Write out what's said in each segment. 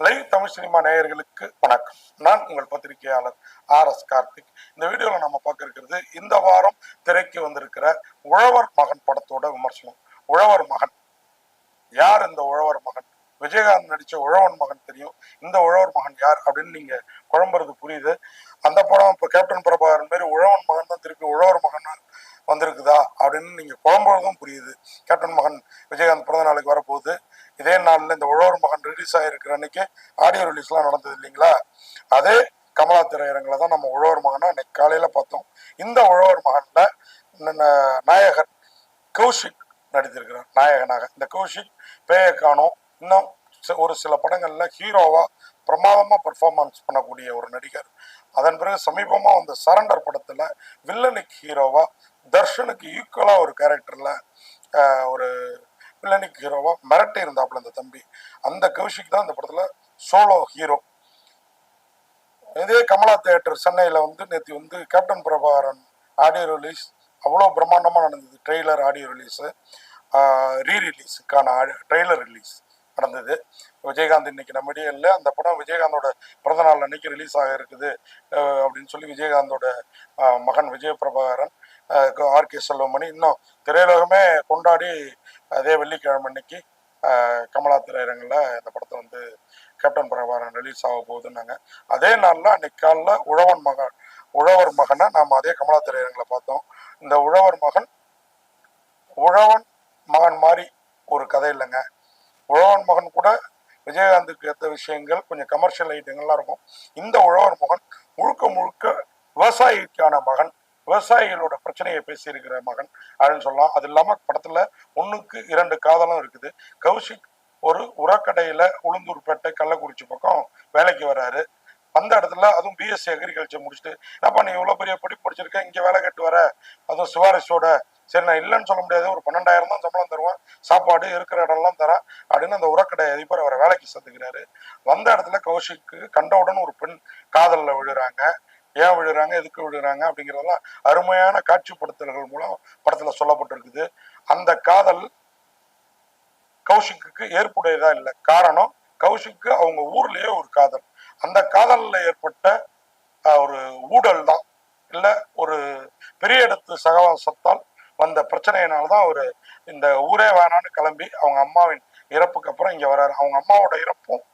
Live Tamil cinema நேயர்களுக்கு வணக்கம். நான் உங்கள் பத்திரிகையாளர் ஆர் எஸ் கார்த்திக். இந்த வீடியோவில் நம்ம பார்க்க இருக்கிறது இந்த வாரம் திரைக்கு வந்திருக்கிற உழவர் மகன் படத்தோட விமர்சனம். உழவர் மகன். யார் இந்த உழவர் மகன்? விஜயகாந்த் நடிச்ச உழவன் மகன் தெரியும். இந்த உழவர் மகன் யார் அப்படின்னு நீங்க குழம்புறது புரியுது. அந்த படம் இப்போ கேப்டன் பிரபாகரன் மாரி உழவன் மகன் தான் திருப்பி உழவர் மகன் வந்திருக்குதா அப்படின்னு நீங்க குழம்புறதும் புரியுது. கேப்டன் மகன் விஜயகாந்த் பிறந்த நாளுக்கு வரப்போகுது. இதே நாளில் இந்த உழவர் மகன் ரிலீஸ் ஆகிருக்கிற அன்னைக்கு ஆடியோ ரிலீஸ்லாம் நடந்தது இல்லைங்களா? அதே கமலா திரையரங்களை தான் நம்ம உழவர் மகனை அன்னைக்கு காலையில் பார்த்தோம். இந்த உழவர் மகனில் ந- நாயகன் கௌஷிக் நடித்திருக்கிறார். நாயகனாக. இந்த கௌஷிக் பேய காணும் இன்னும் ஒரு சில படங்களில் ஹீரோவாக பிரமாதமாக பெர்ஃபார்மன்ஸ் பண்ணக்கூடிய ஒரு நடிகர். அதன் பிறகு சமீபமாக வந்த சரண்டர் படத்தில் வில்லனுக்கு ஹீரோவாக தர்ஷனுக்கு ஈக்குவலாக ஒரு கேரக்டரில் ஒரு வில்லனிக் ஹீரோவாக மிரட்டி இருந்தாப்புல அந்த தம்பி. அந்த கௌஷிக் தான் இந்த படத்தில் சோலோ ஹீரோ இதே கமலா தியேட்டர் சென்னையில் வந்து நேற்று வந்து கேப்டன் பிரபாகரன் ஆடியோ ரிலீஸ் அவ்வளோ பிரம்மாண்டமாக நடந்தது. ட்ரெய்லர் ஆடியோ ரிலீஸு ரீ ரிலீஸுக்கான ட்ரெய்லர் ரிலீஸ் நடந்தது. விஜயகாந்த் இன்னைக்கு நம்மிடையே இல்லை. அந்த படம் விஜயகாந்தோட பிறந்த நாள் அன்னைக்கு ரிலீஸ் ஆக இருக்குது அப்படின்னு சொல்லி விஜயகாந்தோட மகன் விஜய பிரபாகரன் ஆர்கே செல்வமணி இன்னும் திரையுலகமே கொண்டாடி அதே வெள்ளிக்கிழமை அன்னைக்கு கமலா திரையரங்கில் இந்த படத்தை வந்து கேப்டன் பிரபாகரன் ரிலீஸ் ஆக போகுதுன்னாங்க. அதே நாளில் அன்னைக்கு காலில் உழவன் மகன் உழவர் மகனை நாம் அதே கமலா திரையரங்கில் பார்த்தோம். இந்த உழவர் மகன் உழவன் மகன் மாதிரி ஒரு கதை இல்லைங்க. உழவன் மகன் கூட விஜயகாந்துக்கு ஏற்ற விஷயங்கள் கொஞ்சம் கமர்ஷியல் ஐட்டங்கள்லாம் இருக்கும். இந்த உழவர் மகன் முழுக்க முழுக்க விவசாயிக்கான மகன். விவசாயிகளோட பிரச்சனையை பேசியிருக்கிற மகன் அப்படின்னு சொல்லலாம். அது இல்லாம படத்துல ஒண்ணுக்கு இரண்டு காதலும் இருக்குது. கௌஷிக் ஒரு உரக்கடையில உளுந்தூர்பேட்டை கள்ளக்குறிச்சி பக்கம் வேலைக்கு வராரு. அந்த இடத்துல அதுவும் பிஎஸ்சி அக்ரிகல்ச்சர் முடிச்சுட்டு என்னப்பா நீ இவ்வளோ பெரிய படிப்பு படிச்சிருக்க? இங்கே வேலை கட்டு வர. அதுவும் சிவாரிசோட சரி நான் இல்லைன்னு சொல்ல முடியாது. ஒரு பன்னெண்டாயிரம் தான் சம்பளம் தருவேன். சாப்பாடு இருக்கிற இடம்லாம் தரேன். அப்படின்னு அந்த உரக்கடை அதிபர் அவரை வேலைக்கு சேர்த்துக்கிறாரு. வந்த இடத்துல கௌஷிக்கு கண்டவுடன் ஒரு பெண் காதலில் விழுறாங்க. ஏன் விழுறாங்க எதுக்கு விழுறாங்க அப்படிங்கிறதெல்லாம் அருமையான காட்சிப்படுத்தல்கள் மூலம் படத்துல சொல்லப்பட்டிருக்குது. அந்த காதல் கௌஷிக்கு ஏற்புடையதா இல்லை. காரணம் கௌஷிக்கு அவங்க ஊர்லயே ஒரு காதல். அந்த காதல்ல ஏற்பட்ட ஒரு ஊழல் தான். இல்லை ஒரு பெரிய இடத்து சகவாசத்தால் வந்த பிரச்சனையினால்தான் அவர் இந்த ஊரே வேணான்னு கிளம்பி அவங்க அம்மாவின் இறப்புக்கு அப்புறம் இங்க வர்றாரு. அவங்க அம்மாவோட இறப்பும்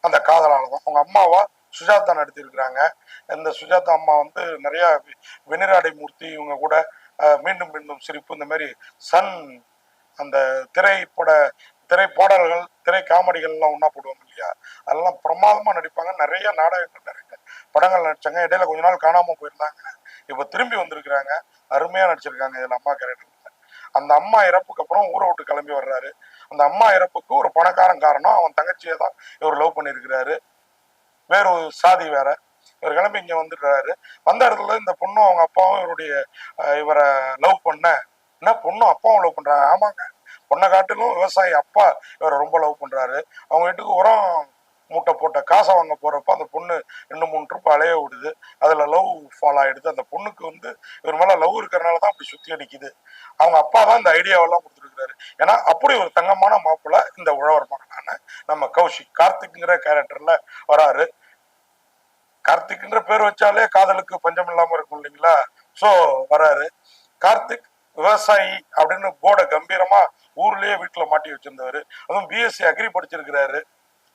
அந்த காதலால் தான். அவங்க அம்மாவா சுஜாதா நடித்திருக்கிறாங்க. இந்த சுஜாதா அம்மா வந்து நிறைய வி- மூர்த்தி இவங்க கூட மீண்டும் மீண்டும் சிரிப்பு இந்த மாதிரி சன் அந்த திரைப்பட திரைப்பாடல்கள் திரை காமெடிகள்லாம் ஒன்றா போடுவாங்க இல்லையா? அதெல்லாம் பிரமாதமாக நடிப்பாங்க. நிறைய நாடகங்கள் நிறைய படங்கள் நடித்தாங்க இடையில கொஞ்ச நாள் காணாமல் போயிருந்தாங்க. இப்போ திரும்பி வந்திருக்கிறாங்க. அருமையாக நடிச்சிருக்காங்க இதில் அம்மா கேரக்டர் அந்த அம்மா இறப்புக்கு அப்புறம் ஊரை விட்டு கிளம்பி வர்றாரு. அந்த அம்மா இறப்புக்கு ஒரு பணக்காரன் காரணம். அவன் தங்கச்சியை தான் இவர் லவ் பண்ணியிருக்கிறாரு. வேற ஒரு சாதி வேற. இவர் கிளம்பி இங்க வந்துடுறாரு. வந்த இடத்துல இந்த பொண்ணும் அவங்க அப்பாவும் இவருடைய இவரை லவ் பண்ண என்ன பொண்ணும் அப்பாவும் லவ் பண்றாங்க ஆமாங்க. பொண்ணை காட்டிலும் விவசாயி அப்பா இவரை ரொம்ப லவ் பண்றாரு. அவங்க வீட்டுக்கு உரம் மூட்டை போட்ட காசை வாங்க போறப்ப அந்த பொண்ணு ரெண்டு மூணு ட்ரிப் அலைய விடுது. அதுல லவ் ஃபால் ஆயிடுது. அந்த பொண்ணுக்கு வந்து இவர் மேல லவ் இருக்கிறனால தான் அப்படி சுத்தி அடிக்குது. அவங்க அப்பா தான் இந்த ஐடியாவெல்லாம் கொடுத்துருக்காரு ஏன்னா அப்படி ஒரு தங்கமான மாப்பிள்ள இந்த உழவர் மகனான நம்ம கௌஷிக் கார்த்திக்ங்கிற கேரக்டர்ல வராரு. கார்த்திக்ன்ற பேர் வச்சாலே காதலுக்கு பஞ்சம் இல்லாம இருக்கும் இல்லைங்களா? சோ வராரு. கார்த்திக் விவசாயி அப்படின்னு போர்டை கம்பீரமா ஊர்லயே வீட்டுல மாட்டி வச்சிருந்தவர். அதுவும் பிஎஸ்சி அக்ரி படிச்சிருக்கிறாரு.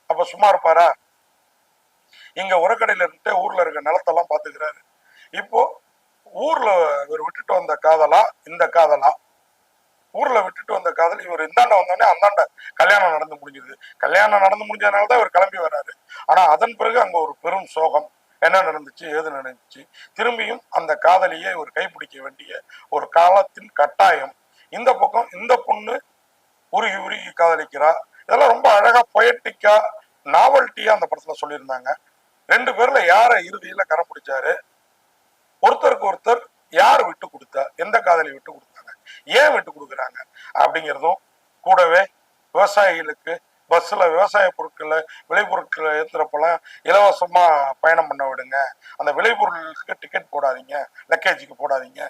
அப்ப சும்மா இருப்பாரா? இங்க உரக்கடையில இருந்துட்டு ஊர்ல இருக்க நிலத்தெல்லாம் பாத்துக்கிறாரு. இப்போ ஊர்ல இவர் விட்டுட்டு வந்த காதலா? இந்த காதலா? ஊர்ல விட்டுட்டு வந்த காதல் இவர் இந்தாண்ட வந்தோடனே அந்தாண்ட கல்யாணம் நடந்து முடிஞ்சிருது கல்யாணம் நடந்து முடிஞ்சதுனால தான் இவர் கிளம்பி வர்றாரு ஆனா அதன் பிறகு அங்க ஒரு பெரும் சோகம். என்ன நடந்துச்சு ஏது நடந்துச்சு? திரும்பியும் அந்த காதலியை ஒரு கைப்பிடிக்க வேண்டிய ஒரு காலத்தின் கட்டாயம். இந்த பக்கம் இந்த பொண்ணு உருகி உருகி காதலிக்கிறா. இதெல்லாம் ரொம்ப அழகா பொயட்டிக்கா நாவல்ட்டியா அந்த படத்துல சொல்லியிருந்தாங்க. ரெண்டு பேர்ல யார இறுதியில கரம் பிடிச்சாரு ஒருத்தருக்கு ஒருத்தர் யார் விட்டு கொடுத்தா எந்த காதலி விட்டு கொடுத்தாங்க? ஏன் விட்டு கொடுக்குறாங்க? அப்படிங்கிறதும் கூடவே விவசாயிகளுக்கு பஸ்ஸில் விவசாய பொருட்களை விளைபொருட்களை ஏற்றுறப்பெல்லாம் இலவசமாக பயணம் பண்ண விடுங்க. அந்த விளைபொருளுக்கு டிக்கெட் போடாதீங்க. லக்கேஜுக்கு போடாதீங்க.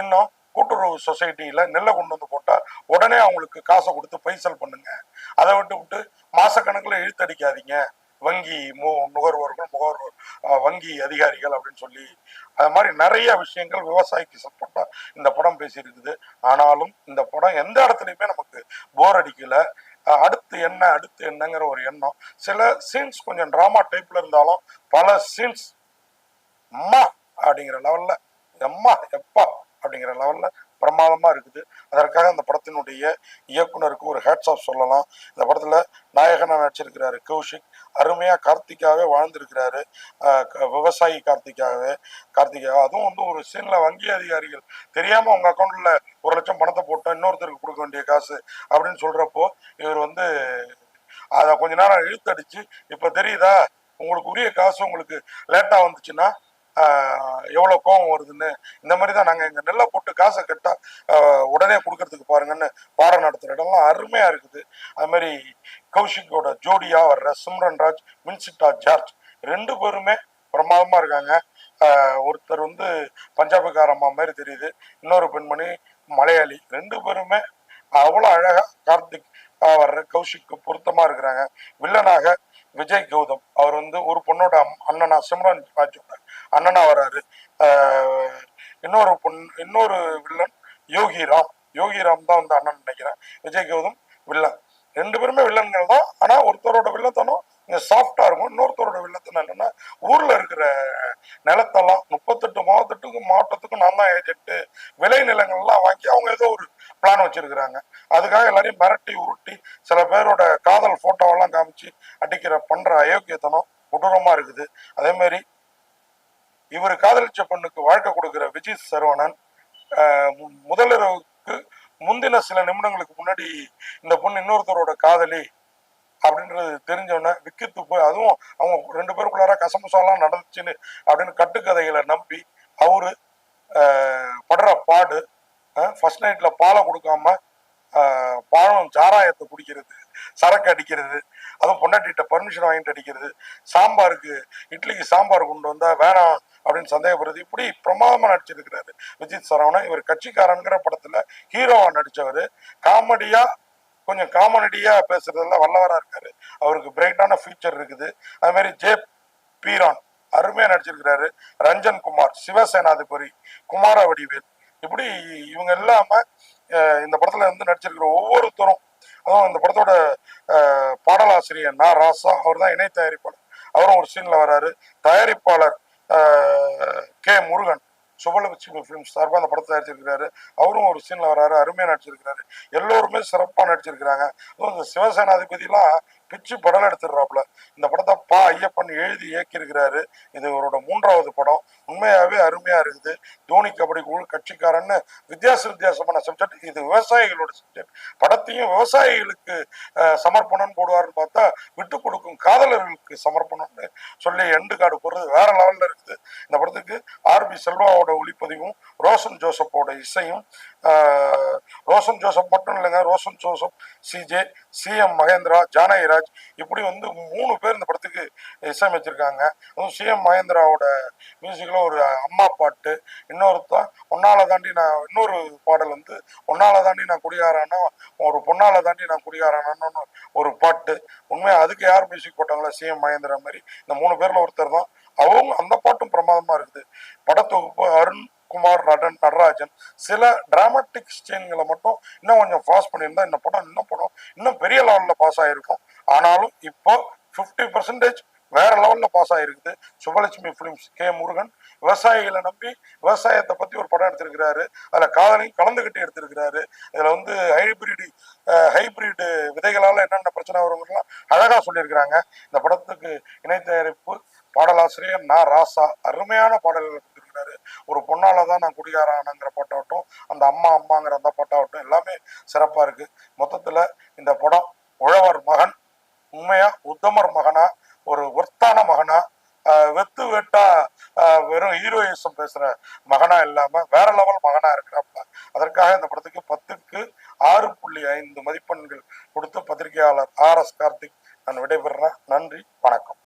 இன்னும் கூட்டுறவு சொசைட்டியில் நெல்லை கொண்டு வந்து போட்டால் உடனே அவங்களுக்கு காசை கொடுத்து பைசல் பண்ணுங்க. அதை விட்டு விட்டு மாசக்கணக்கில் இழுத்தடிக்காதீங்க. வங்கி மு நுகர்வோர்கள் முகர்வோர் வங்கி அதிகாரிகள் அப்படின்னு சொல்லி அது மாதிரி நிறைய விஷயங்கள் விவசாயிக்கு சப்போர்ட்டாக இந்த படம் பேசியிருக்குது. ஆனாலும் இந்த படம் எந்த இடத்துலையுமே நமக்கு போர் அடிக்கலை. அடுத்து என்ன அடுத்து என்னங்கிற ஒரு எண்ணம். சில சீன்ஸ் கொஞ்சம் டிராமா டைப்ல இருந்தாலும் பல சீன்ஸ் அம்மா அப்படிங்கிற லெவல்ல எம்மா எப்பா அப்படிங்கிற லெவல்ல பிரமாதமாக இருக்குது. அதற்காக அந்த படத்தினுடைய இயக்குனருக்கு ஒரு ஹேட்ஸ் ஆஃப் சொல்லலாம். இந்த படத்தில் நாயகனா நடிச்சிருக்கிறாரு கௌஷிக். அருமையாக கார்த்திகாவே வாழ்ந்திருக்கிறாரு. விவசாயி கார்த்திகாவே. கார்த்திகா அதுவும் வந்து ஒரு சீனில் வங்கி அதிகாரிகள். தெரியாமல் உங்கள் அக்கௌண்ட்டில் ஒரு லட்சம் பணத்தை போட்டோம் இன்னொருத்தருக்கு கொடுக்க வேண்டிய காசு அப்படின்னு சொல்கிறப்போ இவர் வந்து அதை கொஞ்ச நேரம் இழுத்தடிச்சு இப்போ தெரியுதா? உங்களுக்கு உரிய காசு உங்களுக்கு லேட்டாக வந்துச்சுன்னா எவ்வளோ எவ்வளவு வருதுன்னு இந்த மாதிரி தான் நாங்க எங்க நெல்லை போட்டு காசை கட்டா உடனே கொடுக்கறதுக்கு பாருங்கன்னு பாடம் நடத்துற இடம்லாம் அருமையா இருக்குது. அது மாதிரி கௌஷிக்கோட ஜோடியா வர்ற சிம்ரன் ராஜ் மின்சிட்டா ஜார்ஜ் ரெண்டு பேருமே பிரமாதமா இருக்காங்க. ஒருத்தர் வந்து பஞ்சாபுக்கார அம்மா மாதிரி தெரியுது இன்னொரு பெண்மணி மலையாளி ரெண்டு பேருமே அவ்வளோ அழகா கார்த்திக் வர்ற கௌஷிக்கு பொருத்தமா இருக்கிறாங்க. வில்லனாக விஜய் கௌதம் அவர் வந்து ஒரு பொண்ணோட அம்- அண்ணனா சிம்ரன் ராஜோட அண்ணனா வராரு. இன்னொரு பொண்ணு இன்னொரு வில்லன் யோகி ராம். யோகி ராம் தான் வந்து அண்ணன் நினைக்கிறேன். விஜய் கௌதம் வில்லன். ரெண்டு பேருமே வில்லன்கள் தான். ஆனா ஒருத்தரோட வில்லத்தனம் இங்கே சாஃப்டா இருக்கும். இன்னொருத்தரோட வில்லத்தனம் என்னன்னா ஊர்ல இருக்கிற நிலத்தெல்லாம் முப்பத்தெட்டு மாவட்டத்துக்கும் மாவட்டத்துக்கும் நான் தான் ஏஜென்ட்டு விளை நிலங்கள்லாம் வாங்கி அவங்க ஏதோ ஒரு பிளான் வச்சிருக்கிறாங்க. அதுக்காக எல்லாரையும் மிரட்டி உருட்டி சில பேரோட காதல் ஃபோட்டோவெல்லாம் காமிச்சு அடிக்கிற பண்ற அயோக்கியத்தனம் கொடூரமா இருக்குது. அதே மாதிரி இவர் காதலிச்ச பொண்ணுக்கு வாழ்க்கை கொடுக்கிற விஜய் சரவணன் முதலிரவுக்கு முந்தின சில நிமிடங்களுக்கு முன்னாடி இந்த பொண்ணு இன்னொருத்தரோட காதலி அப்படின்றது தெரிஞ்சோடனே விக்கித்து போய் அதுவும் அவங்க ரெண்டு பேருக்குள்ளார கசமுசாலாம் நடந்துச்சுன்னு அப்படின்னு கட்டுக்கதைகளை நம்பி அவரு ஆஹ் படுற பாடு ஃபர்ஸ்ட் நைட்ல பாலை கொடுக்காம பாலம் சாராயத்தை குடிக்கிறது சரக்கு அடிக்கிறது அதுவும் பொண்டாட்டிட்ட பர்மிஷன் வாங்கிட்டு அடிக்கிறது சாம்பாருக்கு இட்லிக்கு சாம்பார் கொண்டு வந்தால் வேணாம் அப்படின்னு சந்தேகப்படுறது இப்படி பிரமாதமாக நடிச்சிருக்கிறாரு விஜித் சரவணன். இவர் கட்சிக்காரனுங்கிற படத்தில் ஹீரோவாக நடித்தவர் காமெடியாக கொஞ்சம் காமெடியாக பேசுறதெல்லாம் வல்லவராக இருக்காரு. அவருக்கு பிரைட்டான ஃபியூச்சர் இருக்குது. அதுமாரி ஜே பீரான் அருமையாக நடிச்சிருக்கிறாரு. ரஞ்சன் குமார் சிவசேனாதிபதி குமார வடிவேல் இப்படி இவங்க இல்லாம இந்த படத்துல வந்து நடிச்சிருக்கிற ஒவ்வொருத்தரும் அதுவும் இந்த படத்தோட பாடலாசிரியர் நா. ராசா அவர் தான் இணை தயாரிப்பாளர். அவரும் ஒரு சீன்ல வராரு தயாரிப்பாளர் கே. முருகன். சுபலட்சுமி ஃபிலிம்ஸ் சார்பாக அந்த படத்தை நடிச்சிருக்கிறாரு. அவரும் ஒரு சீனில் வராரு அருமையாக நடிச்சிருக்கிறாரு. எல்லோருமே சிறப்பாக நடிச்சிருக்கிறாங்க. அதுவும் இந்த சிவசேனாதிபதியெலாம் பிச்சு படம் எடுத்துடுறாப்புல. இந்த படத்தை பா ஐயப்பன் எழுதி இயக்கியிருக்கிறாரு. இது இவரோட மூன்றாவது படம். உண்மையாகவே அருமையாக இருக்குது. தோனி கபடி குழு கட்சிக்காரன்னு வித்தியாச வித்தியாசமான சப்ஜெக்ட் இது விவசாயிகளோட சப்ஜெக்ட் படத்தையும் விவசாயிகளுக்கு சமர்ப்பணம்னு சமர்ப்பணம் போடுவாருன்னு பார்த்தா விட்டு கொடுக்கும் காதலர்களுக்கு சமர்ப்பணம்னு சொல்லி எண்டு கார்டு போடுறது வேற லெவலில் இருக்குது. இந்த படத்துக்கு ஆர்பி செல்வாவோட ஒளிப்பதிவும் ரோஷன் ஜோசப்போட இசையும் ரோஷன் ஜோசப் மட்டும் இல்லைங்க Roshan Joseph C J C M Mahendra Janagaraj இப்படி வந்து மூணு பேர் இந்த படத்துக்கு இசையமைச்சிருக்காங்க. அதுவும் சிஎம் மகேந்திராவோட மியூசிக்கில் ஒரு அம்மா பாட்டு இன்னொருத்தான் ஒன்னால தாண்டி நான் இன்னொரு பாடல் வந்து ஒன்னால தாண்டி நான் குடிகாரானா ஒரு பொண்ணால தாண்டி நான் குடிகாரானான்னு ஒரு பாட்டு. உண்மையாக அதுக்கு யார் மியூசிக் போட்டாங்களோ சிஎம் மகேந்திரா மாதிரி? இந்த மூணு பேர்ல ஒருத்தர் தான். அவங்க அந்த பாட்டும் பிரமாதமா இருக்குது. படத்தொகுப்பு அருண் குமார் நடன் நடராஜன். சில டிராமாட்டிக் சீன்களை மட்டும் இன்னும் கொஞ்சம் பாஸ் பண்ணியிருந்தா இந்த படம் இன்னும் படம் இன்னும் பெரிய லெவல்ல பாஸ் ஆயிருக்கும். ஆனாலும் இப்போ ஃபிஃப்டி பர்சன்டேஜ் வேற லெவல்ல பாஸ் ஆயிருக்குது. சுபலட்சுமி பிலிம்ஸ் கே முருகன் விவசாயிகளை நம்பி விவசாயத்தை பத்தி ஒரு படம் எடுத்திருக்கிறாரு. அதுல காதலையும் கலந்துகிட்டு எடுத்திருக்கிறாரு. இதுல வந்து ஹைபிரிட் ஹைபிரிட் விதைகளால என்னென்ன பிரச்சனை வருங்கிறலாம் அழகா சொல்லியிருக்கிறாங்க. இந்த படத்துக்கு இணை தயாரிப்பு பாடலாசிரியர் நா. ராசா அருமையான பாடல்கள் கொடுத்திருக்கிறாரு. ஒரு பொண்ணால தான் நான் குடிகாரானங்கிற பாட்டாகட்டும் அந்த அம்மா அம்மாங்கிற அந்த பாட்டாகட்டும் எல்லாமே சிறப்பா இருக்கு. மொத்தத்துல இந்த படம் உழவர் மகன் உண்மையா உத்தமர் மகனாக மகனா ஆஹ் வெறும் ஹீரோயிசம் பேசுற மகனா இல்லாம வேற லெவல் மகனா இருக்கிறப்ப அதற்காக இந்த படத்துக்கு பத்துக்கு ஆறு புள்ளி ஐந்து மதிப்பெண்கள் கொடுத்து பத்திரிகையாளர் ஆர் எஸ் கார்த்திக் நான் விடைபெறுறேன். நன்றி வணக்கம்.